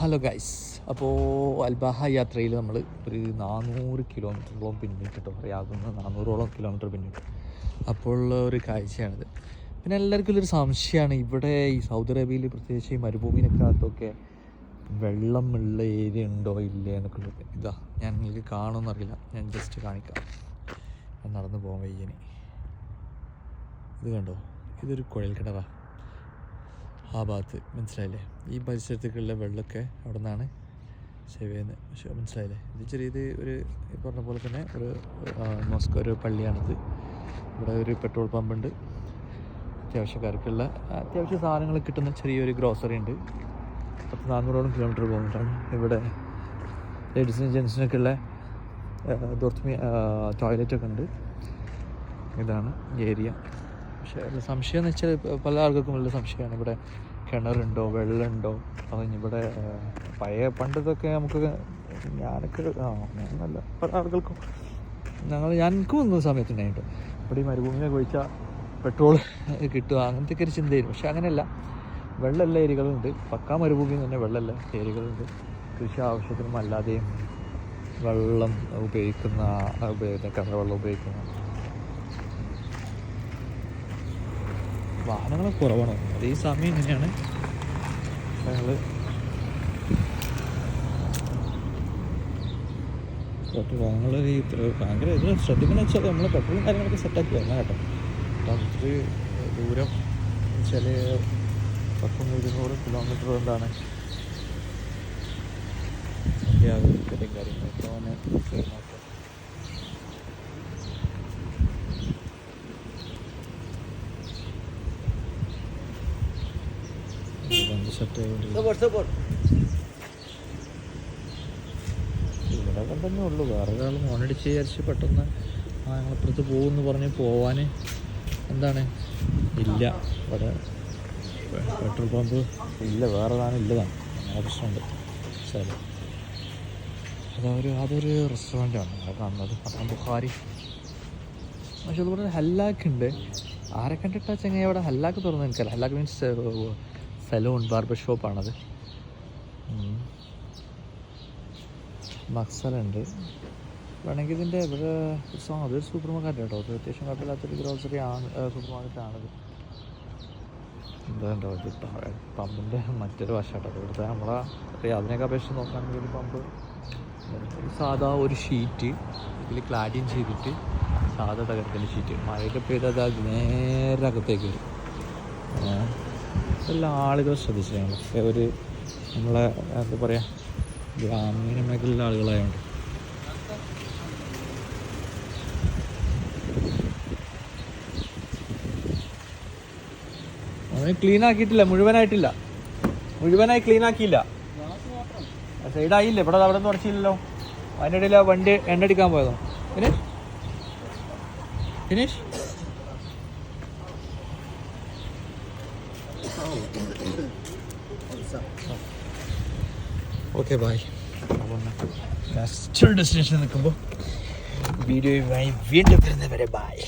Hello guys അപ്പോൾ Al Baha യാത്രയിൽ നമ്മൾ ഒരു നാനൂറ് കിലോമീറ്ററോളം പിന്നിട്ട് പറയാകുന്ന നാനൂറോളം കിലോമീറ്റർ പിന്നിട്ട്. അപ്പോൾ ഒരു കാഴ്ചയാണിത്. പിന്നെ എല്ലാവർക്കും ഒരു സംശയമാണ് ഇവിടെ ഈ സൗദി അറേബ്യയിൽ പ്രത്യേകിച്ച് ഈ മരുഭൂമിനൊക്കെ വെള്ളമുള്ള ഏരിയ ഉണ്ടോ ഇല്ലേ എന്നൊക്കെ ഇതാ ഞാൻ നിങ്ങൾക്ക് കാണുമെന്നറിയില്ല ഞാൻ ജസ്റ്റ് കാണിക്കാം. ഞാൻ നടന്നു പോകാൻ വയ്യനെ ഇത് കണ്ടോ? ഇതൊരു കുഴൽ കിണറാ ആ ഭാഗത്ത് മനസ്സിലായില്ലേ? ഈ പരിസരത്തേക്കുള്ള വെള്ളമൊക്കെ അവിടെ നിന്നാണ് സേവ് ചെയ്യുന്നത്. പക്ഷേ മനസ്സിലായില്ലേ? ഇത് ചെറിയത് ഒരു പറഞ്ഞ പോലെ തന്നെ ഒരു മോസ്കോ ഒരു പള്ളിയാണിത്. ഇവിടെ ഒരു പെട്രോൾ പമ്പുണ്ട്. അത്യാവശ്യക്കാർക്കുള്ള അത്യാവശ്യ സാധനങ്ങൾ കിട്ടുന്ന ചെറിയൊരു ഗ്രോസറി ഉണ്ട്. പത്ത് നാനൂറോളം കിലോമീറ്റർ പോകുന്നതാണ് ഇവിടെ ലേഡീസിനും ജെൻസിനൊക്കെ ഉള്ള ദോർത്തുമി ടോയ്ലറ്റൊക്കെ ഉണ്ട്. ഇതാണ് ഏരിയ പക്ഷേ സംശയം എന്ന് വെച്ചാൽ പല ആൾക്കാർക്കും വലിയ സംശയമാണ്. ഇവിടെ കിണറുണ്ടോ വെള്ളമുണ്ടോ? അത് ഇവിടെ പഴയ പണ്ടതൊക്കെ നമുക്ക് ഞാനൊക്കെ ആ ഞാനല്ല പല ആളുകൾക്കും ഞങ്ങൾ ഞാൻ വന്ന സമയത്തുണ്ടായിട്ടോ ഇവിടെ ഈ മരുഭൂമിയിലേക്ക് ഒഴിച്ചാൽ പെട്രോൾ കിട്ടുക അങ്ങനത്തെ ഒരു ചിന്തയായിരുന്നു. പക്ഷെ അങ്ങനെയല്ല. വെള്ളമുള്ള ഏരിയകളുണ്ട്. പക്കാ മരുഭൂമിയിൽ തന്നെ വെള്ളമുള്ള ഏരിയകളുണ്ട്. കൃഷി ആവശ്യത്തിനും അല്ലാതെയും വെള്ളം ഉപയോഗിക്കുന്ന ഉപയോഗിക്കുന്ന കിണർ വെള്ളം ഉപയോഗിക്കുന്ന വാഹനങ്ങൾ കുറവാണ്. അതേ സമയം ഇങ്ങനെയാണ്. ഞങ്ങൾ വാഹനങ്ങൾ ഈ ഇത്ര ഭയങ്കര ഇത് ശ്രദ്ധിക്കണം വെച്ചാൽ നമ്മൾ പെട്രോളും കാര്യങ്ങളൊക്കെ സെറ്റാക്കി വരണം കേട്ടോ. അപ്പം ഇത്തിരി ദൂരം ചില പത്തും ഇരുന്നൂറ് കിലോമീറ്റർ എന്താണ് കാര്യങ്ങളൊക്കെ ഇവിടെ തന്നെ ഉള്ളൂ. വേറെ ഒരാൾ മോണടിച്ച് വിചാരിച്ച് പെട്ടെന്ന് ആ ഞങ്ങളപ്പുറത്ത് പോകുമെന്ന് പറഞ്ഞ് പോവാൻ എന്താണ്? ഇല്ല. ഇവിടെ പെട്രോൾ പമ്പ് ഇല്ല. വേറെ സാധനം ഇല്ലതാണ് അങ്ങനെ പ്രശ്നമുണ്ട്. ശരി. അതൊരു അതൊരു റെസ്റ്റോറന്റാണ് അവിടെ കാണുന്നത്. പത്താം ബുഖാരി. പക്ഷെ അതുപോലെ ഹല്ലാക്ക് ഉണ്ട്. ആരെ കണ്ടിട്ടാ ചെങ്ങ ഇവിടെ ഹല്ലാക്ക് തുറന്ന് എനിക്കല്ല ഹല്ലാക്ക് മീൻസ് സലൂൺ ബാർബർ ഷോപ്പാണത് മക്സലുണ്ട് വേണമെങ്കിൽ ഇതിന്റെ ഇവിടെ സോ അതൊരു സൂപ്പർ മാർക്കറ്റ് കേട്ടോ അത് അത്യാവശ്യം കുഴപ്പമില്ലാത്തൊരു ഗ്രോസറി ആണ് സൂപ്പർ മാർക്കറ്റ് ആണത്. എന്താ ഇത് പ- പമ്പിന്റെ മറ്റൊരു വശമാട്ടോ ഇവിടുത്തെ നമ്മളെ അതിനൊക്കെ അപേക്ഷിച്ച് നോക്കുകയാണെങ്കിൽ ഒരു പമ്പ്. സാധാ ഒരു ഷീറ്റ് ഇതിൽ ക്ലാഡിങ് ചെയ്തിട്ട് സാധാ തകർക്കൽ ഷീറ്റ് മഴയൊക്കെ പെയ്താൽ അത് നേരെ അകത്തേക്ക് വരും. എല്ലാ ആളുകൾ ശ്രദ്ധിച്ചു ഞങ്ങൾ ഒരു നമ്മളെ എന്താ പറയുക ഗ്രാമീണ മേഖലയിലെ ആളുകളായതുകൊണ്ട് അവന് ക്ലീൻ ആക്കിയിട്ടില്ല മുഴുവനായിട്ടില്ല. മുഴുവനായി ക്ലീൻ ആക്കിയില്ല. സൈഡായില്ലേ ഇവിടെ അവിടെ നിന്ന് തുടച്ചില്ലല്ലോ അതിന്റെ ഇടയിൽ ആ വണ്ടി എണ്ണടിക്കാൻ പോയതോ. Finish? Finish? Okay bye next destination നിൽക്കുമ്പോൾ വീഡിയോയുമായി വീണ്ടും വരുന്നവരെ ബായ്